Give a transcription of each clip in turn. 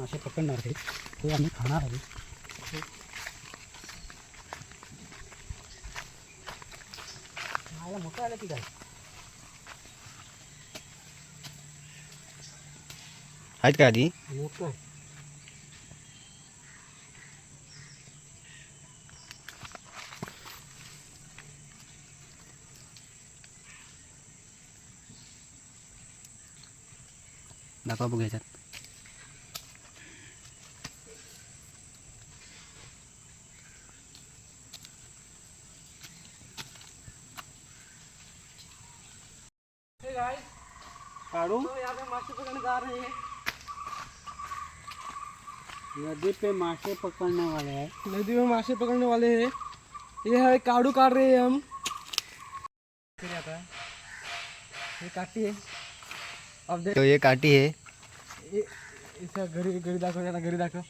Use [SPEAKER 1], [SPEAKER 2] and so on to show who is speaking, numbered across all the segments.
[SPEAKER 1] मासे पकडणार आहे ते आम्ही खाणार आहे खायला मोठं आलं की काय?
[SPEAKER 2] आहेत का आधी?
[SPEAKER 1] मोठं आहे.
[SPEAKER 2] दाखवा बघू ह्याच्यात
[SPEAKER 1] काढू?
[SPEAKER 3] मासे पकड़ने जा रहे हैं।
[SPEAKER 1] नदी पे मासे पकड़ने वाले हैं।
[SPEAKER 3] नदी में मासे पकड़ने वाले हैं। ये है काड़ू काट रहे हैं हम। फिर आता है? ये काटी है। अब देख
[SPEAKER 2] तो ये काठी आहे
[SPEAKER 3] ये- इसका घरी घरी दाखव त्याला घरी दाखव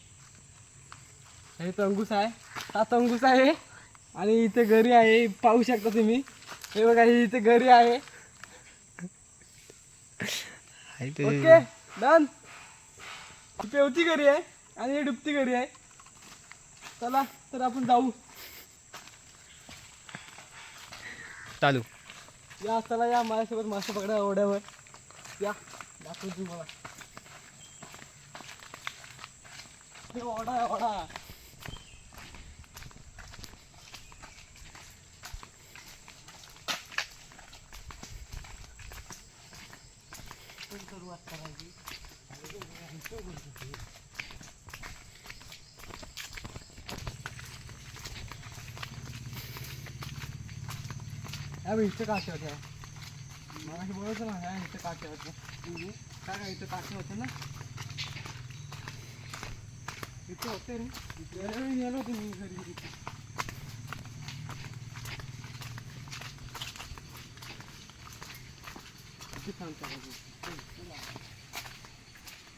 [SPEAKER 3] हे तो अंगूस आहे सात अंगूस आहे आणि इथे घरी आहे पाहू शकता तुम्ही। हे बघा हे इथे घरी आहे
[SPEAKER 2] आहे ते-
[SPEAKER 3] ओके डन. पेवती घरी आहे आणि हे डुबती घरी आहे. चला तर आपण जाऊ.
[SPEAKER 2] चालू.
[SPEAKER 3] या चला या माझ्यासोबत मासे पकडा ओढ्यावर. या दाखवू तुम्हाला. हे ओढा. सुरुवात करायची. या बघ, इथे काटे होत्या मला हे बोलायचं ना ह्या इथे काटे होते म्हणजे काय काय इथे काटे होते ना? इथे होते रे. गेल्या वेळी नेलं होतं मी घरी इथे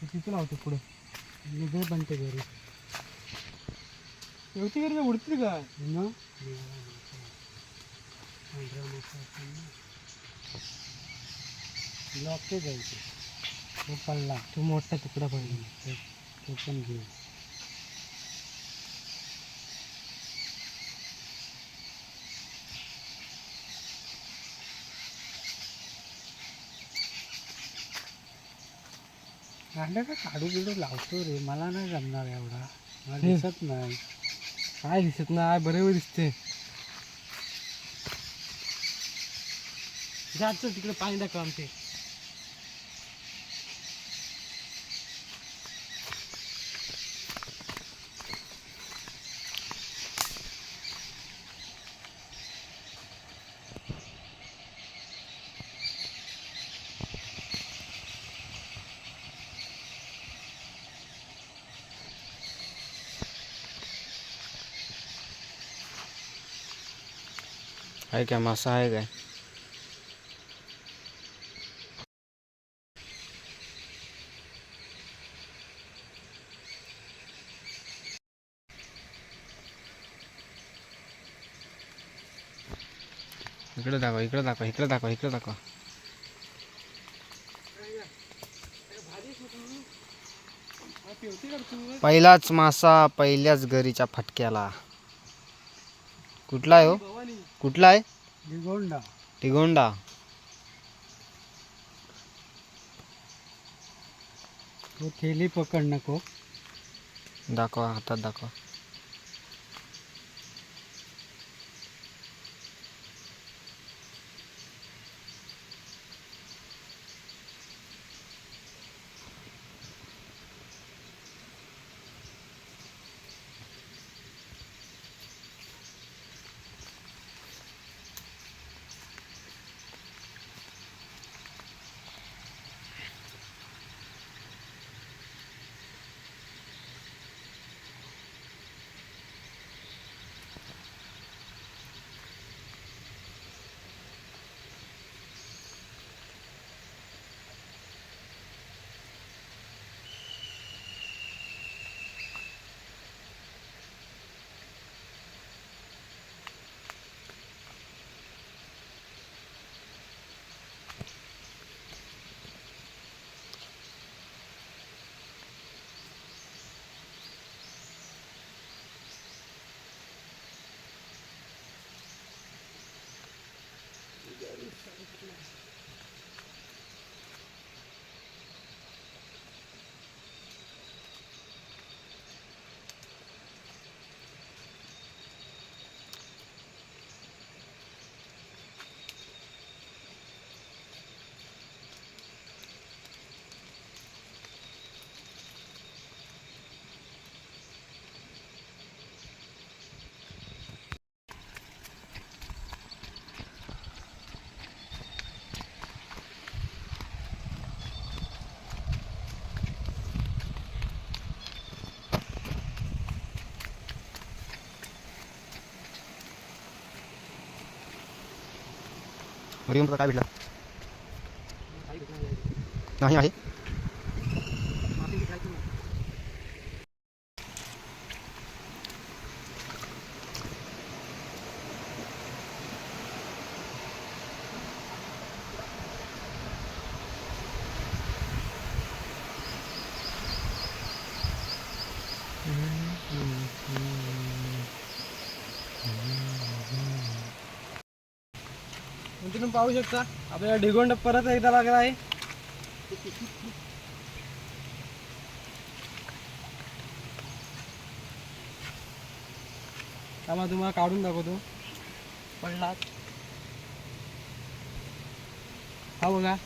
[SPEAKER 3] तिथे लावतो पुढे.
[SPEAKER 1] निघे बनते घरी.
[SPEAKER 3] एवढी घरी उडतील का?
[SPEAKER 1] मग? पांढरा मासा लॉकचे जायचे. तो पडला.
[SPEAKER 3] तो मोठा तुकडा पडला.
[SPEAKER 1] तो तो पण घेऊ का काढू बिडू लावतो रे मला नाही जमणार एवढा. मला. दिसत नाही.
[SPEAKER 3] काय दिसत नाही? बरोबर दिसते. जास्त तिकडे पाणी दाखव आमचे.
[SPEAKER 2] आहे काय मासा आहे काय इकडे दाखवा इकडे दाखवा इकडे दाखवा इकडे दाखवा पहिलाच मासा पहिल्याच घरीच्या फटक्याला. कुठला आहे हो? कुठला आहे?
[SPEAKER 1] दिगोंडा.
[SPEAKER 2] तिगोंडा
[SPEAKER 1] तो थेली पकड नको.
[SPEAKER 2] दाखवा हातात दाखवा. घरी येऊन काय भेटलं? नाही आहे?
[SPEAKER 3] तुम्ही पाहू शकता. आपल्याला ढिगोंड परत एकदा लागला आहे. त्यामुळे तुम्हाला काढून दाखवतो. पडला. हा बघा.